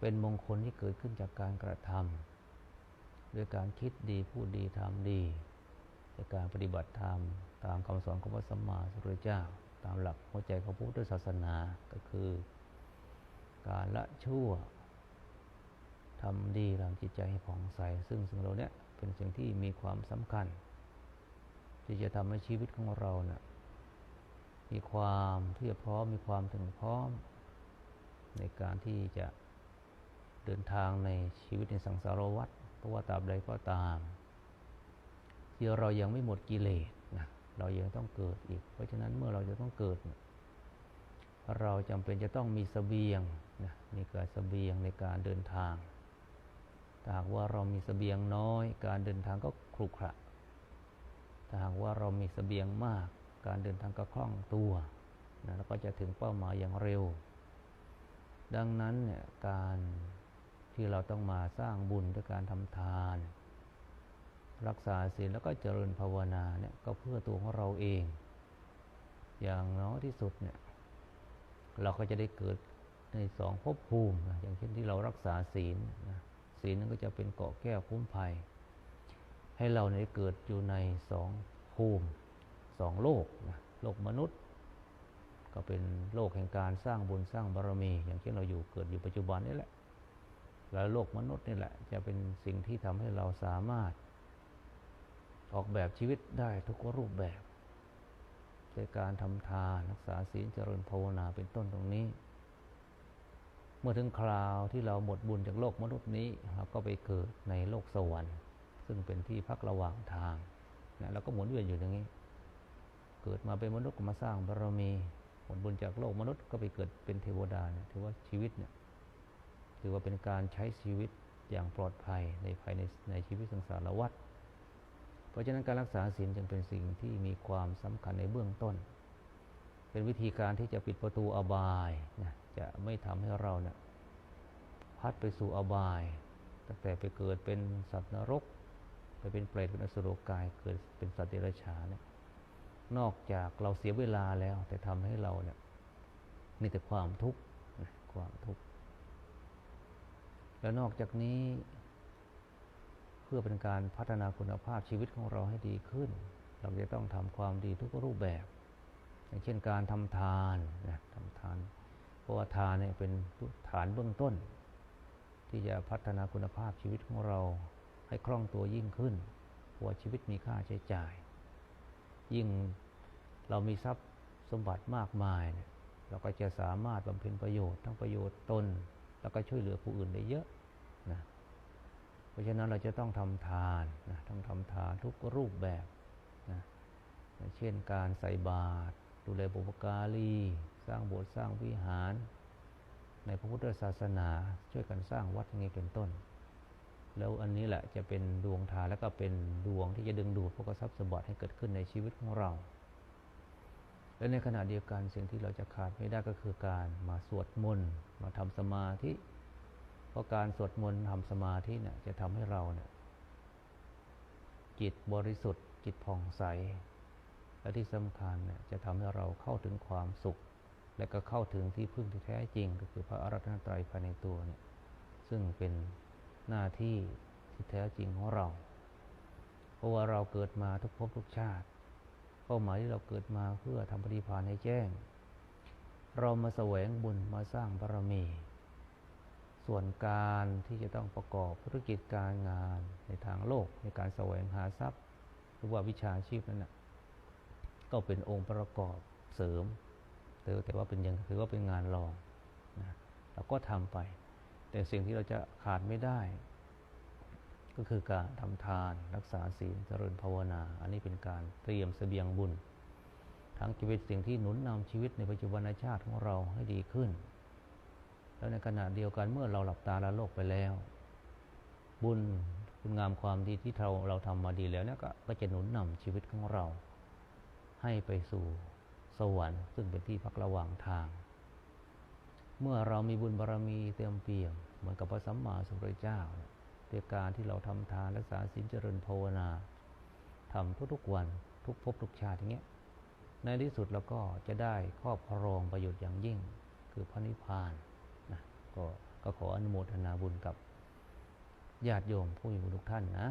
เป็นมงคลที่เกิดขึ้นจากการกระทำด้วยการคิดดีพูดดีทำดีด้วยการปฏิบัติธรรม ตามคำสอนของพระสัมมาสัมพุทธเจ้า ตามหลักหัวใจของพุทธศาสนาก็คือ การละชั่วทำดีทำจิตใจให้ผ่องใส ซึ่งสิ่งเรานี้เป็นสิ่งที่มีความสำคัญ ที่จะทำให้ชีวิตของเราเนะ่ยมีความที่จะพร้อมมีความถึงพร้อม ในการที่จะ เดินทางในชีวิตในสังสารวัฏเพราะว่าตราบใดก็ตามที่เรายังไม่หมดกิเลสนะเรายังต้องเกิดอีก เพราะฉะนั้นเมื่อเราจะต้องเกิด เราจำเป็นจะต้องมีสเสบียงนะมีการสเสบียงในการเดินทางถ้าหากว่าเรามีสเสบียงน้อย การเดินทางก็ครุขระถ้าหากว่าเรามีสเสบียงมาก การเดินทางก็คล่องตัวนะแล้วก็จะถึงเป้าหมายอย่างเร็ว ดังนั้นเนี่ยการ ที่เราต้องมาสร้างบุญด้วยการทำทาน รักษาศีลแล้วก็เจริญภาวนาเนี่ยก็เพื่อตัวของเราเอง อย่างน้อยที่สุดเนี่ยเราก็จะได้เกิดในสองภพภูมินะอย่างเช่นที่เรารักษาศีลนะศีลนั้นก็จะเป็นเกาะแก้วคุ้มภัย ให้เราในเกิดอยู่ในสองภูมิสองโลกนะโลกมนุษย์ ก็เป็นโลกแห่งการสร้างบุญสร้างบารมี อย่างเช่นเราอยู่เกิดอยู่ปัจจุบันนี่แหละ แล้วโลกมนุษย์นี่แหละ จะเป็นสิ่งที่ทำให้เราสามารถ ออกแบบชีวิตได้ทุกรูปแบบในการทำทานรักษาศีลเจริญภาวนาเป็นต้นตรงนี้ เมื่อถึงคราวที่เราหมดบุญจากโลกมนุษย์นี้เราก็ไปเกิดในโลกสวรรค์ ซึ่งเป็นที่พักระหว่างทางนะเราก็หมุนเวียนอยู่อย่างนี้ เกิดมาเป็นมนุษย์ก็มาสร้างบารมีหมดบุญจากโลกมนุษย์ก็ไปเกิดเป็นเทวดาเนี่ยถือว่าชีวิตเนี่ย ถือว่าเป็นการใช้ชีวิตอย่างปลอดภัยในภายในในชีวิตสังสารวัฏเพราะฉะนั้นการรักษาศีลจึงเป็นสิ่งที่มีความสำคัญในเบื้องต้น เป็นวิธีการที่จะปิดประตูอบายนะจะไม่ทำให้เราเนี่ยพัดไปสู่อบาย ตั้งแต่ไปเกิดเป็นสัตว์นรก ไปเป็นเปรตเป็นอสุรกาย เกิดเป็นสัตว์เดรัจฉานเนี่ยนอกจากเราเสียเวลาแล้ว แต่ทำให้เราเนี่ยมีแต่ความทุกข์ความทุกข์ แล้วนอกจากนี้เพื่อเป็นการพัฒนาคุณภาพชีวิตของเราให้ดีขึ้น เราจะต้องทำความดีทุกรูปแบบ อย่างเช่นการทำทานนะทำทาน เพราะว่าทานเนี่ยเป็นฐานเบื้องต้น ที่จะพัฒนาคุณภาพชีวิตของเราให้คล่องตัวยิ่งขึ้นเพราะชีวิตมีค่าใช้จ่าย ยิ่งเรามีทรัพย์สมบัติมากมายเนี่ยเราก็จะสามารถบำเพ็ญประโยชน์ทั้งประโยชน์ตน แล้วก็ช่วยเหลือผู้อื่นได้เยอะนะเพราะฉะนั้นเราจะต้องทำทานนะต้องทำทานทุกรูปแบบนะเช่นการใส่บาตรดูแลบุพการีสร้างโบสถ์สร้างวิหาร ในพระพุทธศาสนาช่วยกันสร้างวัดอย่างนี้เป็นต้น แล้วอันนี้แหละจะเป็นดวงทานแล้วก็เป็นดวงที่จะดึงดูดพวกทรัพย์สมบัติให้เกิดขึ้นในชีวิตของเรา และในขณะเดียวกันสิ่งที่เราจะขาดไม่ได้ก็คือการมาสวดมนต์มาทำสมาธิ เพราะการสวดมนต์ทำสมาธิเนี่ยจะทำให้เราเนี่ยจิตบริสุทธิ์ จิตผ่องใส และที่สำคัญเนี่ยจะทำให้เราเข้าถึงความสุข และก็เข้าถึงที่พึ่งที่แท้จริง ก็คือพระอรัตนตรัยภายในตัวเนี่ยซึ่งเป็นหน้าที่ที่แท้จริงของเรา เพราะว่าเราเกิดมาทุกภพทุกชาติ เป้าหมายที่เราเกิดมาเพื่อทำปฏิภาณให้แจ้ง เรามาแสวงบุญมาสร้างบารมี ส่วนการที่จะต้องประกอบธุรกิจการงานในทางโลกในการแสวงหาทรัพย์หรือว่าวิชาชีพนั้นนะก็เป็นองค์ประกอบเสริมแต่แต่ว่าเป็นยังถือว่าเป็นงานรองนะเราก็ทำไป แต่สิ่งที่เราจะขาดไม่ได้ ก็คือการทำทานรักษาศีลเจริญภาวนา อันนี้เป็นการเตรียมเสบียงบุญ ทั้งจะเป็นสิ่งที่หนุนนำชีวิตในปัจจุบันชาติของเราให้ดีขึ้น แล้วในขณะเดียวกันเมื่อเราหลับตาละโลกไปแล้ว บุญคุณงามความดีที่เราเราทำมาดีแล้วนี่ยก็จะหนุนนำชีวิตของเรา ให้ไปสู่สวรรค์ ซึ่งเป็นที่พักระหว่างทาง เมื่อเรามีบุญบารรมีเต็มเปี่ยมเหมือนกับพระสัมมาสัมพุทธเจ้าด้วย การที่เราทำทานรักษาศีลเจริญภาวนาทำทุกๆวันทุกภพทุกชาติอย่างเงี้ยในที่สุดเราก็จะได้ครอบครองประโยชน์อย่างยิ่ง คือพระนิพพานนะก็กก็ขออนุโมทนาบุญกับญาติโยมผู้มีบุญทุกท่านนะ